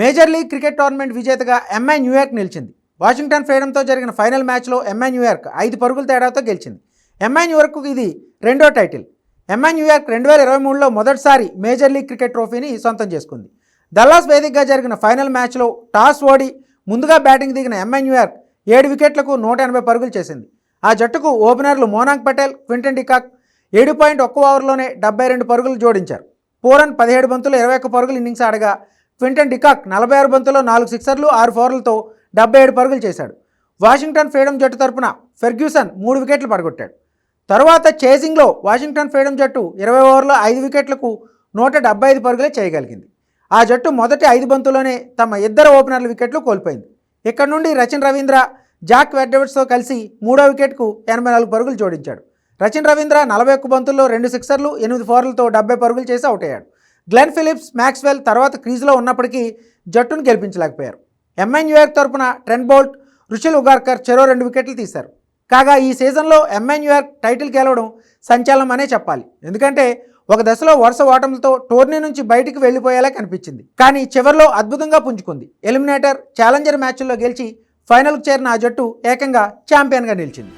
Major league cricket tournament విజేతగా MI New York నిలిచింది. Washington ఫ్రీడమ్తో జరిగిన ఫైనల్ మ్యాచ్లో ఎంఐ న్యూయార్క్ ఐదు పరుగుల తేడాతో గెలిచింది. ఎంఐ న్యూయార్క్కు ఇది రెండో టైటిల్. ఎంఐ న్యూయార్క్ రెండు వేల ఇరవై మూడులో మొదటిసారి మేజర్ లీగ్ క్రికెట్ ట్రోఫీని సొంతం చేసుకుంది. దల్లాస్ వేదికగా జరిగిన ఫైనల్ మ్యాచ్లో టాస్ ఓడి ముందుగా బ్యాటింగ్ దిగిన ఎంఐ న్యూయార్క్ ఏడు వికెట్లకు నూట ఎనభై పరుగులు చేసింది. ఆ జట్టుకు ఓపెనర్లు Monank Patel Quinton de Kock ఏడు పాయింట్ ఒక్క ఓవర్లోనే డెబ్బై రెండు పరుగులు జోడించారు. పూరన్ పదిహేడు బంతులు ఇరవై ఒక్క పరుగులు ఇన్నింగ్స్ ఆడగా క్వింటన్ డికాక్ నలభై ఆరు బంతుల్లో నాలుగు సిక్సర్లు ఆరు ఫోర్లతో డెబ్బై ఏడు పరుగులు చేశాడు. వాషింగ్టన్ ఫ్రీడమ్ జట్టు తరపున ఫెర్గ్యూసన్ మూడు వికెట్లు పడగొట్టాడు. తరువాత చేసింగ్లో వాషింగ్టన్ ఫ్రీడమ్ జట్టు ఇరవై ఓవర్లో ఐదు వికెట్లకు నూట డెబ్బై ఐదు పరుగులే చేయగలిగింది. ఆ జట్టు మొదటి ఐదు బంతుల్లోనే తమ ఇద్దరు ఓపెనర్ల వికెట్లు కోల్పోయింది. ఇక్కడ నుండి రచిన్ రవీంద్ర జాక్ వెడ్డవర్స్తో కలిసి మూడో వికెట్కు ఎనభై నాలుగు పరుగులు జోడించాడు. రచిన్ రవీంద్ర నలభై ఒక్క బంతుల్లో రెండు సిక్సర్లు ఎనిమిది ఫోర్లతో డెబ్బై పరుగులు చేసి అవుట్ అయ్యాడు. గ్లెన్ ఫిలిప్స్ మ్యాక్స్వెల్ తర్వాత క్రీజులో ఉన్నప్పటికీ జట్టును గెలిపించలేకపోయారు. ఎంఐ న్యూయార్క్ తరపున ట్రెంట్ బోల్ట్ రుషిల్ ఉగార్కర్ చెరో రెండు వికెట్లు తీశారు. కాగా ఈ సీజన్లో ఎంఐ న్యూయార్క్ టైటిల్ గెలవడం సంచలనం అనే చెప్పాలి. ఎందుకంటే ఒక దశలో వరుస ఓటములతో టోర్నీ నుంచి బయటికి వెళ్ళిపోయేలా కనిపించింది. కానీ చివరిలో అద్భుతంగా పుంజుకుంది. ఎలిమినేటర్ ఛాలెంజర్ మ్యాచ్ల్లో గెలిచి ఫైనల్కు చేరిన ఆ జట్టు ఏకంగా ఛాంపియన్గా నిలిచింది.